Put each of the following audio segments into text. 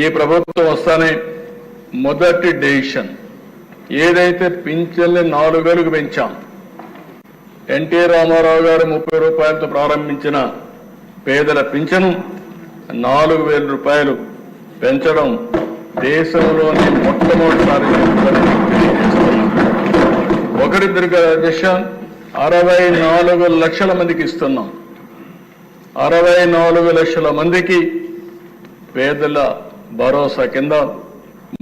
ఈ ప్రభుత్వం వస్తానే మొదటి డెసిషన్ ఏదైతే పింఛన్ని నాలుగు వేలకు పెంచాం ఎన్టీ రామారావు గారు ముప్పై రూపాయలతో ప్రారంభించిన పేదల పింఛను నాలుగు వేల రూపాయలు పెంచడం దేశంలోని మొట్టమొదటిసారి తెలియజేస్తున్నాం ఒకరిద్దరు దిశ అరవై నాలుగు లక్షల మందికి ఇస్తున్నాం. అరవై నాలుగు లక్షల మందికి పేదల భరోసా కింద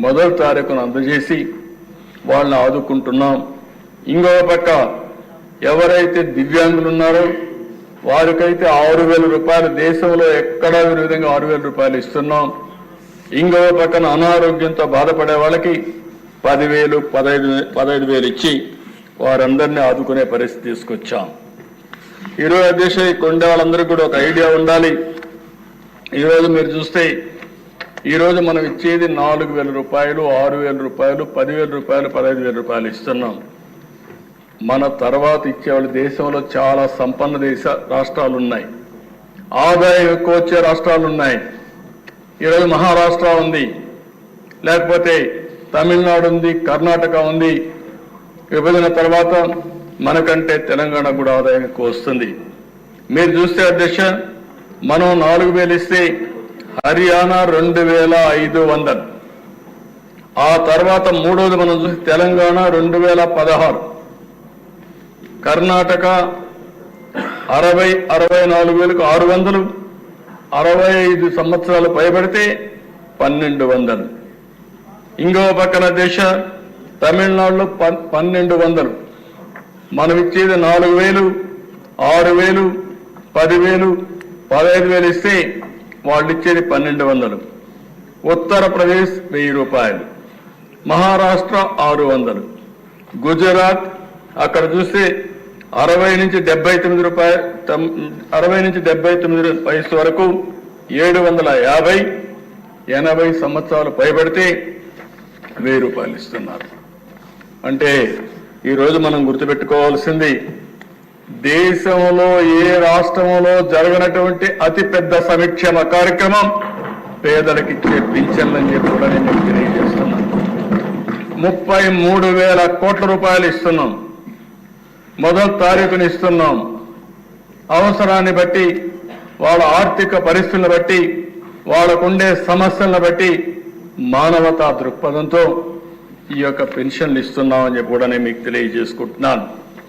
మొదటి తారీఖును అందజేసి వాళ్ళని ఆదుకుంటున్నాం. ఇంకో పక్క ఎవరైతే దివ్యాంగులు ఉన్నారో వారికైతే ఆరు వేల రూపాయలు దేశంలో ఎక్కడా విధంగా ఆరు వేల రూపాయలు ఇస్తున్నాం. ఇంకో పక్కన అనారోగ్యంతో బాధపడే వాళ్ళకి పదివేలు పదహైదు పదహైదు వేలు ఇచ్చి వారందరినీ ఆదుకునే పరిస్థితి తీసుకొచ్చాం. ఈరోజు అధ్యక్ష కొండే వాళ్ళందరికీ కూడా ఒక ఐడియా ఉండాలి. ఈరోజు మీరు చూస్తే ఈరోజు మనం ఇచ్చేది నాలుగు వేల రూపాయలు ఆరు వేల రూపాయలు పదివేల రూపాయలు పదహైదు వేల రూపాయలు ఇస్తున్నాం. మన తర్వాత ఇచ్చేవాళ్ళు దేశంలో చాలా సంపన్న దేశ రాష్ట్రాలు ఉన్నాయి. ఆదాయం ఎక్కువ వచ్చే రాష్ట్రాలు ఉన్నాయి. ఈరోజు మహారాష్ట్ర ఉంది. లేకపోతే తమిళనాడు ఉంది కర్ణాటక ఉంది. విభజన తర్వాత మనకంటే తెలంగాణ కూడా ఆదాయం ఎక్కువ వస్తుంది. మీరు చూస్తే అధ్యక్ష మనం నాలుగు వేలు ఇస్తే హర్యానా రెండు వేల ఐదు వందలు. ఆ తర్వాత మూడోది మనం చూసి తెలంగాణ రెండు వేల పదహారు. కర్ణాటక అరవై అరవై నాలుగు వేలకు ఆరు వందలు. అరవై ఐదు సంవత్సరాలు పైబడితే పన్నెండు వందలు. ఇంకో పక్కన దేశ తమిళనాడులో పన్నెండు వందలు. మనం ఇచ్చేది నాలుగు వేలు ఆరు వేలు పదివేలు పదహైదు వేలు ఇస్తే వాళ్ళు ఇచ్చేది పన్నెండు వందలు. ఉత్తరప్రదేశ్ వెయ్యి రూపాయలు. మహారాష్ట్ర ఆరు వందలు. గుజరాత్ అక్కడ చూస్తే అరవై నుంచి డెబ్బై తొమ్మిది రూపాయలు అరవై నుంచి డెబ్బై తొమ్మిది వయసు వరకు ఏడు వందల యాభై ఎనభై సంవత్సరాలు పైబడితే వెయ్యి రూపాయలు ఇస్తున్నారు. అంటే ఈరోజు మనం గుర్తుపెట్టుకోవాల్సింది దేశంలో ఏ రాష్ట్రంలో జరగనటువంటి అతి పెద్ద సంక్షేమ కార్యక్రమం పేదలకు ఇచ్చే పింఛన్లని చెప్పి కూడా నేను మీకు తెలియజేస్తున్నాను ముప్పై మూడు వేల కోట్ల రూపాయలు ఇస్తున్నాం. మొదటి తారీఖుని ఇస్తున్నాం. అవసరాన్ని బట్టి వాళ్ళ ఆర్థిక పరిస్థితులను బట్టి వాళ్ళకుండే సమస్యలను బట్టి మానవతా దృక్పథంతో ఈ యొక్క పెన్షన్లు ఇస్తున్నామని చెప్పి కూడా నేను మీకు తెలియజేసుకుంటున్నాను.